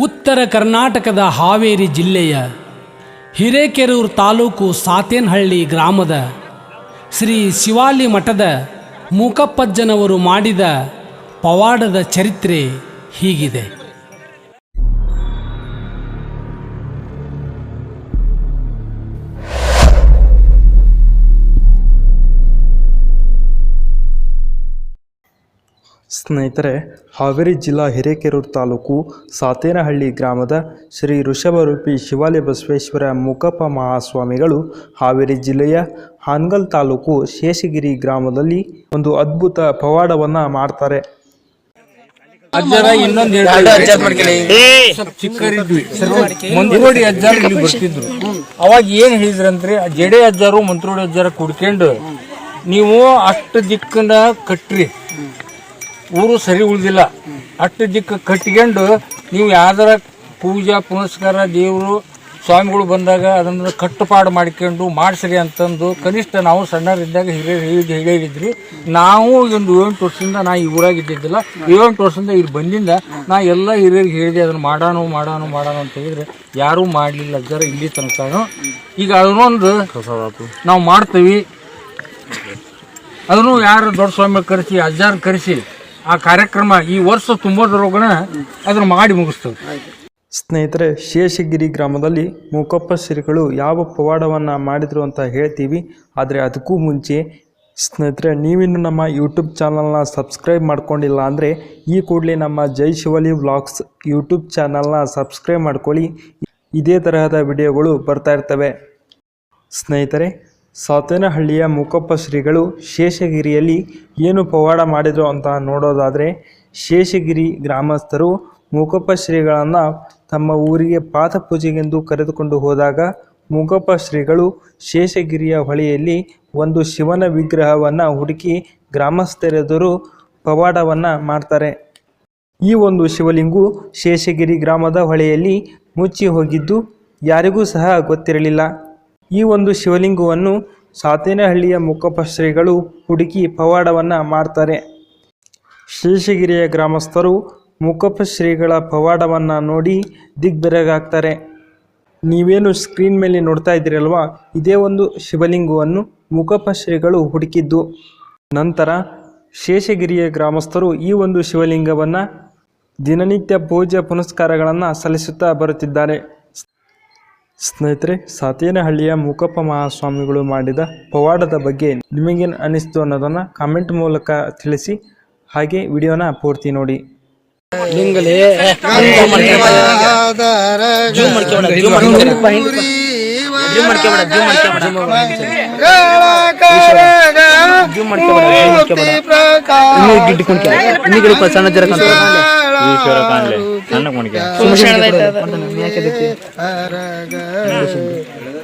ಉತ್ತರ ಕರ್ನಾಟಕದ ಹಾವೇರಿ ಜಿಲ್ಲೆಯ ಹಿರೇಕೆರೂರು ತಾಲೂಕು ಸಾತೇನಹಳ್ಳಿ ಗ್ರಾಮದ ಶ್ರೀ ಶಿವಾಲಿ ಮಠದ ಮೂಕಪ್ಪಜ್ಜನವರು ಮಾಡಿದ ಪವಾಡದ ಚರಿತ್ರೆ ಹೀಗಿದೆ. ಸ್ನೇಹಿತರೆ ಹಾವೇರಿ ಜಿಲ್ಲಾ ಹಿರೇಕೆರೂರು ತಾಲೂಕು ಸಾತೇನಹಳ್ಳಿ ಗ್ರಾಮದ ಶ್ರೀ ಋಷಭರೂಪಿ ಶಿವಾಲಿ ಬಸವೇಶ್ವರ ಮುಕಪ್ಪ ಮಹಾಸ್ವಾಮಿಗಳು ಹಾವೇರಿ ಜಿಲ್ಲೆಯ ಹಾನ್ಗಲ್ ತಾಲೂಕು ಶೇಷಗಿರಿ ಗ್ರಾಮದಲ್ಲಿ ಒಂದು ಅದ್ಭುತ ಪವಾಡವನ್ನು ಮಾಡ್ತಾರೆ. ಅಜ್ಜರ ಇನ್ನೊಂದು ಸ್ವಲ್ಪ ಚಿಕ್ಕರಿದ್ವಿ ಮಂತ್ರೋಡಿ ಅಜ್ಜಾರು ಇಲ್ಲಿ ಬರ್ತಿದ್ರು. ಅವಾಗ ಏನ್ ಹೇಳಿದ್ರಂದ್ರೆ ಜಡೆ ಅಜ್ಜಾರು ಮಂತ್ರೋಡಿ ಅಜ್ಜಾರ ಕುಡ್ಕೊಂಡು ನೀವು ಅಷ್ಟು ದಿಕ್ಕನ್ನ ಕಟ್ರಿ. ಊರು ಸರಿ ಉಳಿದಿಲ್ಲ. ಅಟ್ಟು ದಿಕ್ಕ ಕಟ್ಕೊಂಡು ನೀವು ಯಾವ್ದಾರ ಪೂಜಾ, ಪುನಸ್ಕಾರ, ದೇವರು, ಸ್ವಾಮಿಗಳು ಬಂದಾಗ ಅದನ್ನು ಕಟ್ಟುಪಾಡು ಮಾಡ್ಕೊಂಡು ಮಾಡಿಸ್ರಿ ಅಂತಂದು ಕನಿಷ್ಠ ನಾವು ಸಣ್ಣರಿದ್ದಾಗ ಹಿರಿಯರು ಹೇಳಿ ಹೇಳಿದ್ರಿ ನಾವು ಒಂದು ಏಳೆಂಟು ವರ್ಷದಿಂದ ನಾ ಈ ಊರಾಗ ಇದ್ದಿದ್ದಿಲ್ಲ. ಏಳೆಂಟು ವರ್ಷದಿಂದ ಇಲ್ಲಿ ಬಂದಿಂದ ನಾ ಎಲ್ಲ ಹಿರಿಯರಿಗೆ ಹೇಳಿದೆ, ಅದನ್ನು ಮಾಡೋಣ ಮಾಡೋಣ ಮಾಡೋಣ ಅಂತ ಹೇಳಿದ್ರೆ ಯಾರೂ ಮಾಡಲಿಲ್ಲ. ಜರ ಇಲ್ಲಿ ತನಕ ಈಗ ಅದನ್ನೊಂದು ನಾವು ಮಾಡ್ತೀವಿ. ಅದನ್ನು ಯಾರು ದೊಡ್ಡ ಸ್ವಾಮಿ ಕರೆಸಿ, ಅಜ್ಜಾರು ಕರೆಸಿ ಆ ಕಾರ್ಯಕ್ರಮ ಈ ವರ್ಷ ತುಂಬೋದ್ರೊಳಗನ ಅದನ್ನು ಮಾಡಿ ಮುಗಿಸ್ತೇವೆ ಸ್ನೇಹಿತರೆ, ಶೇಷಗಿರಿ ಗ್ರಾಮದಲ್ಲಿ ಮೂಕಪ್ಪ ಶ್ರೀಗಳು ಯಾವ ಪವಾಡವನ್ನು ಮಾಡಿದರು ಅಂತ ಹೇಳ್ತೀವಿ. ಆದರೆ ಅದಕ್ಕೂ ಮುಂಚೆ ಸ್ನೇಹಿತರೆ, ನೀವಿನ್ನು ನಮ್ಮ ಯೂಟ್ಯೂಬ್ ಚಾನಲ್ನ ಸಬ್ಸ್ಕ್ರೈಬ್ ಮಾಡ್ಕೊಂಡಿಲ್ಲ ಅಂದರೆ ಈ ಕೂಡಲೇ ನಮ್ಮ ಜೈ ಶಿವಲಿ ವ್ಲಾಗ್ಸ್ ಯೂಟ್ಯೂಬ್ ಚಾನಲ್ನ ಸಬ್ಸ್ಕ್ರೈಬ್ ಮಾಡ್ಕೊಳ್ಳಿ. ಇದೇ ತರಹದ ವಿಡಿಯೋಗಳು ಬರ್ತಾ ಇರ್ತವೆ. ಸ್ನೇಹಿತರೆ ಸಾತೇನಹಳ್ಳಿಯ ಮೂಕಪ್ಪ ಶ್ರೀಗಳು ಶೇಷಗಿರಿಯಲ್ಲಿ ಏನು ಪವಾಡ ಮಾಡಿದರು ಅಂತ ನೋಡೋದಾದರೆ, ಶೇಷಗಿರಿ ಗ್ರಾಮಸ್ಥರು ಮೂಕಪ್ಪ ಶ್ರೀಗಳನ್ನು ತಮ್ಮ ಊರಿಗೆ ಪಾದಪೂಜೆಗೆಂದು ಕರೆದುಕೊಂಡು ಹೋದಾಗ, ಮೂಕಪ್ಪ ಶ್ರೀಗಳು ಶೇಷಗಿರಿಯ ಹೊಳೆಯಲ್ಲಿ ಒಂದು ಶಿವನ ವಿಗ್ರಹವನ್ನು ಹುಡುಕಿ ಗ್ರಾಮಸ್ಥರೆದುರು ಪವಾಡವನ್ನು ಮಾಡ್ತಾರೆ. ಈ ಒಂದು ಶಿವಲಿಂಗು ಶೇಷಗಿರಿ ಗ್ರಾಮದ ಹೊಳೆಯಲ್ಲಿ ಮುಚ್ಚಿ ಹೋಗಿದ್ದು ಯಾರಿಗೂ ಸಹ ಗೊತ್ತಿರಲಿಲ್ಲ. ಈ ಒಂದು ಶಿವಲಿಂಗವನ್ನು ಸಾತೇನಹಳ್ಳಿಯ ಮುಖಪ್ಪ ಶ್ರೀಗಳು ಹುಡುಕಿ ಪವಾಡವನ್ನು ಮಾಡ್ತಾರೆ. ಶೇಷಗಿರಿಯ ಗ್ರಾಮಸ್ಥರು ಮುಖಪ್ಪ ಶ್ರೀಗಳ ಪವಾಡವನ್ನು ನೋಡಿ ದಿಗ್ಬೆರಗಾಗ್ತಾರೆ ನೀವೇನು ಸ್ಕ್ರೀನ್ ಮೇಲೆ ನೋಡ್ತಾ ಇದ್ದೀರಲ್ವಾ? ಇದೇ ಒಂದು ಶಿವಲಿಂಗವನ್ನು ಮುಖಪ್ಪ ಶ್ರೀಗಳು ಹುಡುಕಿದ್ದು. ನಂತರ ಶೇಷಗಿರಿಯ ಗ್ರಾಮಸ್ಥರು ಈ ಒಂದು ಶಿವಲಿಂಗವನ್ನು ದಿನನಿತ್ಯ ಪೂಜೆ ಪುನಸ್ಕಾರಗಳನ್ನು ಸಲ್ಲಿಸುತ್ತಾ ಬರುತ್ತಿದ್ದಾರೆ. ಸ್ನೇಹಿತರೆ ಸಾತೇನಹಳ್ಳಿಯ ಮೂಕಪ್ಪ ಮಹಾಸ್ವಾಮಿಗಳು ಮಾಡಿದ ಪವಾಡದ ಬಗ್ಗೆ ನಿಮಗೇನು ಅನಿಸ್ತು ಅನ್ನೋದನ್ನು ಕಾಮೆಂಟ್ ಮೂಲಕ ತಿಳಿಸಿ ಹಾಗೆ ವಿಡಿಯೋನ ಪೂರ್ತಿ ನೋಡಿ ಈಶ್ವರ ಕಾಣ್ಲೆ. ಸಣ್ಣ ಕುಣಿಕೆ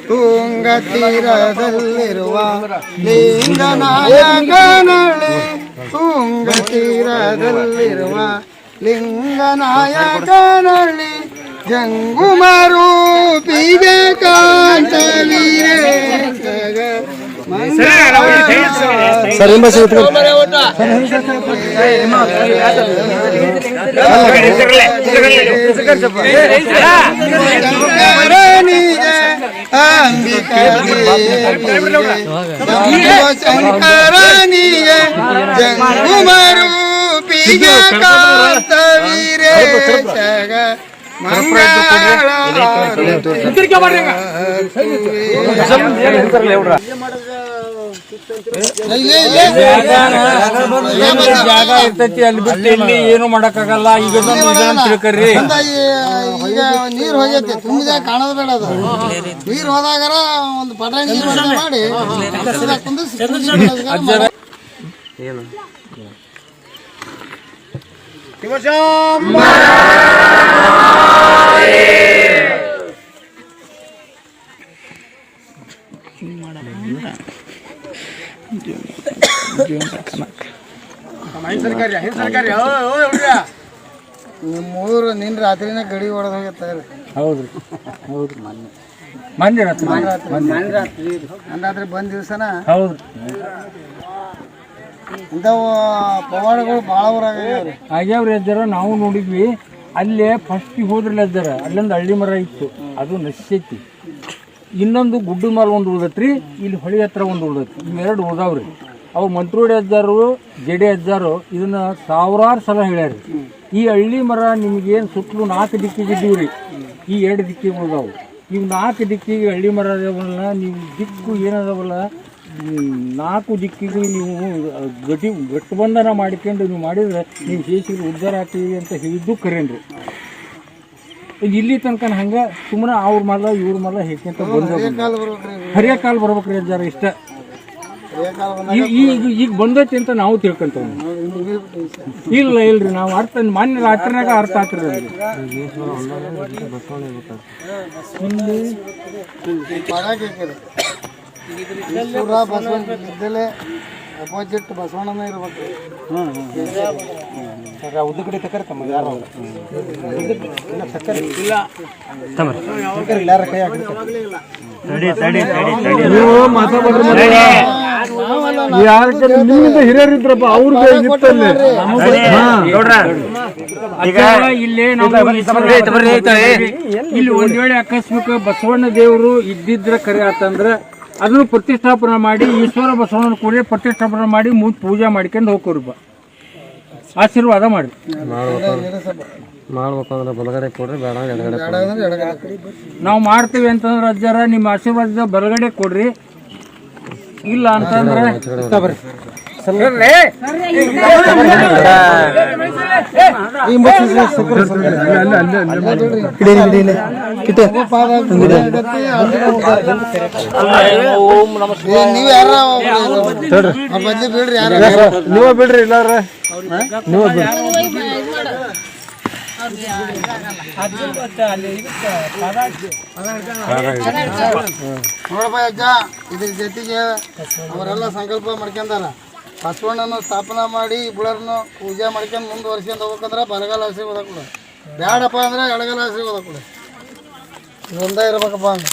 ತುಂಗ ತೀರದಲ್ಲಿರುವ ಲಿಂಗನಾಯಕನಳ್ಳಿ ತುಂಗ ತೀರದಲ್ಲಿರುವ ಲಿಂಗನಾಯಕನಳ್ಳಿ ಜಂಗುಮರೂಪಿಗೆ ಕಾಂತ ವೀರೇಶಗ ಶಂಕರನಿಗೆ ಶಂಕರನಿಗೆ ಜಂಗುಮರೂಪಿಗೆ ಕಾಂತ ವೀರೇಶಗ ಜಾಗ ಇರ್ತೈತಿ ಅಲ್ಲಿ ಬಿಟ್ಟು ಇಲ್ಲಿ ಏನು ಮಾಡಕ್ಕಾಗಲ್ಲ. ಈಗ ತಿಳ್ಕರಿ ಈಗ ನೀರ್ ಹೋಗೈತಿ ತುಂಬಿದ ಕಾಣದ ಬೇಡ ಅದು. ನೀರ್ ಹೋದಾಗರ ಒಂದು ಪಟಾಣಿ ನೀರ್ ಮಾಡಿ ಸೀದಾ ಕುಂದಿರ್ಸಿ ಪೂಜೆ ಮಾಡೋದ್ಗಾರ ಮಾಡಿ. ನಿಮ್ಮೂರು ನಿನ್ ರಾತ್ರಿನ ಗಡಿ ಹೊಡೆದ್ ಹೌದು ಹೌದ್ರಿ. ಮೊನ್ನೆ. ಮಂದಿ ರಾತ್ರಿ. ಅಂದಾದ್ರೆ ಬಂದ್ ದಿವ್ಸನ? ಹೌದು ಇಂಥವು ಪವಾಡಗಳು ಭಾಳ ಊರಾಗ ಆಗ್ಯಾವ್ರಿ. ಅಜ್ಜರ ನಾವು ನೋಡಿದ್ವಿ. ಅಲ್ಲೇ ಫಸ್ಟ್ ಹೋದ್ರಲ್ಲಿ ಎದ್ದಾರ ಅಲ್ಲೊಂದು ಹಳ್ಳಿ ಮರ ಇತ್ತು. ಅದು ನಶ್ಯತಿ ಇನ್ನೊಂದು ಗುಡ್ಡು ಮೇಲೆ ಒಂದು ಉಳ್ದತ್ರಿ, ಇಲ್ಲಿ ಹೊಳಿ ಹತ್ರ ಒಂದು ಉಳ್ದತ್ರಿ. ಇವೆರಡು ಉಳ್ದಾವ್ರಿ. ಅವು ಮಂತ್ರೋಡಿ ಅಜ್ಜಾರು, ಜಡೆ ಅಜ್ಜಾರು, ಇದನ್ನ ಸಾವಿರಾರು ಸಲ ಹೇಳ್ಯಾರಿ. ಈ ಹಳ್ಳಿ ಮರ ನಿಮ್ಗೇನು ಸುತ್ತಲೂ ನಾಲ್ಕು ದಿಕ್ಕಿಗೆ ಇದ್ದೀವ್ರಿ ಈ ಎರಡು ದಿಕ್ಕಿಗೆ ಉಳ್ದಾವು. ಇವು ನಾಲ್ಕು ದಿಕ್ಕಿಗೆ ಹಳ್ಳಿ ಮರ ಅದಾವಲ್ಲ, ನೀವು ದಿಕ್ಕು ಏನದಾವಲ್ಲ ನಾಲ್ಕು ದಿಕ್ಕಿಗೂ ನೀವು ಗಟಿ ಗಟ್ಟಬಂಧನ ಮಾಡಿಕೊಂಡು ನೀವು ಮಾಡಿದ್ರೆ ನೀವು ಶೇಷಿಗೆ ಉದ್ಧಾರ ಆಗ್ತೀವಿ ಅಂತ ಹೇಳಿದ್ದು ಕರೇನ್ರಿ. ಈಗ ಇಲ್ಲಿ ತನಕ ಹಂಗ ಸುಮ್ಮನೆ ಅವ್ರ ಮಲ್ಲ ಇವ್ರ ಮಲ್ಲ ಹೇಳ್ಕೊಂತ ಬಂದ ಹರಿಯ ಕಾಲ ಬರ್ಬೇಕ್ರಿ ಅಜ್ಜಾರ ಇಷ್ಟ. ಈ- ಈಗ ಈಗ ಬಂದೈತಿ ಅಂತ ನಾವು ತಿಳ್ಕೊಂತೇವೆ ಇಲ್ಲ ಇಲ್ರಿ ನಾವು ಅರ್ಥ ಮಾನ್ಯ ರಾತ್ರಿನಾಗ ಅರ್ಥ ಆಗ್ತದೆ ಈಶ್ವರ ಬಸವಣ್ಣ ಇದ್ದಲೇ ಅಪೋಸಿಟ್ ಬಸವಣ್ಣನ ಇರ್ಬೇಕು ಉದ್ದ ಕಡೆ ತಕರ್ತಮ್ಮ ಯಾರು ನಿಮ್ಮಿಂದ ಹಿರಿಯರಿದ್ರಪ್ಪ ಅವ್ರಿಗೆ ಇಲ್ಲೇ ನಾವು ಇಲ್ಲಿ ಒಂದ್ ವೇಳೆ ಆಕಸ್ಮಿಕ ಬಸವಣ್ಣ ದೇವರು ಇದ್ದಿದ್ರ ಕರೆ ಆತಂದ್ರ ಅದನ್ನು ಪ್ರತಿಷ್ಠಾಪನೆ ಮಾಡಿ ಈಶ್ವರ ಬಸವಣ್ಣನ ಕೂಡ ಪ್ರತಿಷ್ಠಾಪನೆ ಮಾಡಿ ಮುಂದೆ ಪೂಜೆ ಮಾಡ್ಕೊಂಡು ಹೋಗ್ಕೋರಿಪ್ಪ ಆಶೀರ್ವಾದ ಮಾಡಿ. ಮಾಡ್ಬೇಕಂದ್ರೆ ಬಲಗಡೆ ಕೊಡ್ರಿ ಬೇಡ ಎಡಗಡೆ ನಾವು ಮಾಡ್ತೀವಿ ಅಂತಂದ್ರೆ ಅಜ್ಜಾರ ನಿಮ್ಮ ಆಶೀರ್ವಾದ ಬಲಗಡೆ ಕೊಡ್ರಿ. ಇಲ್ಲ ಅಂತಂದ್ರೆ. ನೀವ್ ಯಾರ ಬದ್ಲಿ ಬಿಡ್ರಿ ಯಾರ? ನೀವ ಬಿಡ್ರಿ ಇಲ್ಲಾರ ನೋಡಪ್ಪ ಅಜ್ಜ ಇದ್ರ ಜೊತೆಗೆ ಅವರೆಲ್ಲ ಸಂಕಲ್ಪ ಮಾಡ್ಕೊಂಡಾರ. ಬಸವಣ್ಣನ ಸ್ಥಾಪನೆ ಮಾಡಿ ಬುಳರ್ನು ಪೂಜೆ ಮಾಡ್ಕೊಂಡು ಮುಂದುವರ್ಸ್ಕೊಂಡು ಹೋಗ್ಬೇಕಂದ್ರೆ ಬರಗಾಲ ಆಶೀರ್ವಾದ ಕೊಡು. ಬ್ಯಾಡಪ್ಪ ಅಂದ್ರೆ ಎಡಗಾಲ ಆಶೀರ್ವಾದ ಕೊಡು. ಇದೊಂದೇ ಇರ್ಬೇಕಪ್ಪ ಅಂದ್ರೆ.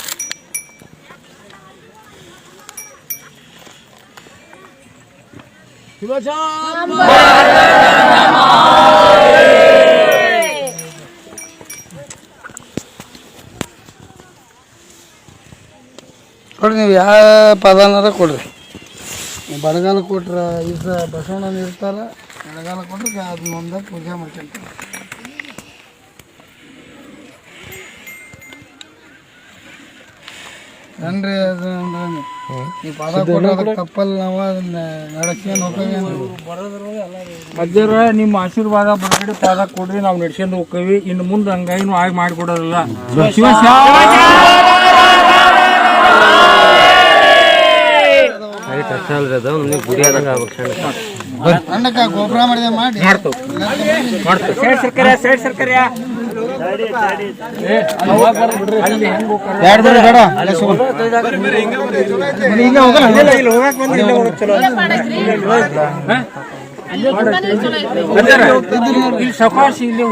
ಕೊಡ್ರಿ ನೀವು ಯಾವ ಪದನಾರ ಕೊಡ್ರಿ? ನೀವು ಕೊಟ್ರೆ ಈಗ ಬಸವಣ್ಣನ ಇರ್ತಾರ ಬರಗಾಲ ಕೊಟ್ರೆ ಅದನ್ನ ಮುಂದೆ ಪೂಜೆ ಮಾಡ್ಕೊಂತಾರೆ. ಏನ್ರಿ ಅದು ಅಂದ್ರೆ ನೀವು ಪದ ತಪ್ಪಲ್ಲ ನಾವು ಅದನ್ನ ನಡೆಸ್ಕೊಂಡು ಹೋಗ್ತೀವಿ ಅಜ್ಜರ ನಿಮ್ಮ ಆಶೀರ್ವಾದ ಬರ್ಕಡೆ ಪಾದ ಕೊಡ್ರಿ ನಾವು ನಡ್ಸ್ಕೊಂಡು ಹೋಗ್ತೀವಿ. ಇನ್ನು ಮುಂದೆ ಹಂಗಾಯಿನೂ ಆಗಿ ಮಾಡಿಕೊಡೋದಿಲ್ಲ. ಅಲ್ರಿ ಅದು ನೀವು ಗುಡಿ ಆದಂಗೆ ಆಗ್ಬೇಕು ಸಣ್ಣ ಸಣ್ಣಕ್ಕೆ ಗೊಬ್ಬರ ಮಾಡಿದೆ ಮಾಡಿ. ಅಲ್ಲಿ ಹೆಂಗ್ ಹೋಗ್ತಾರೆ? ಅಜ್ಜರ, ಇಲ್ಲಿ ಸಕಾಶಿ ಇಲ್ಲಿ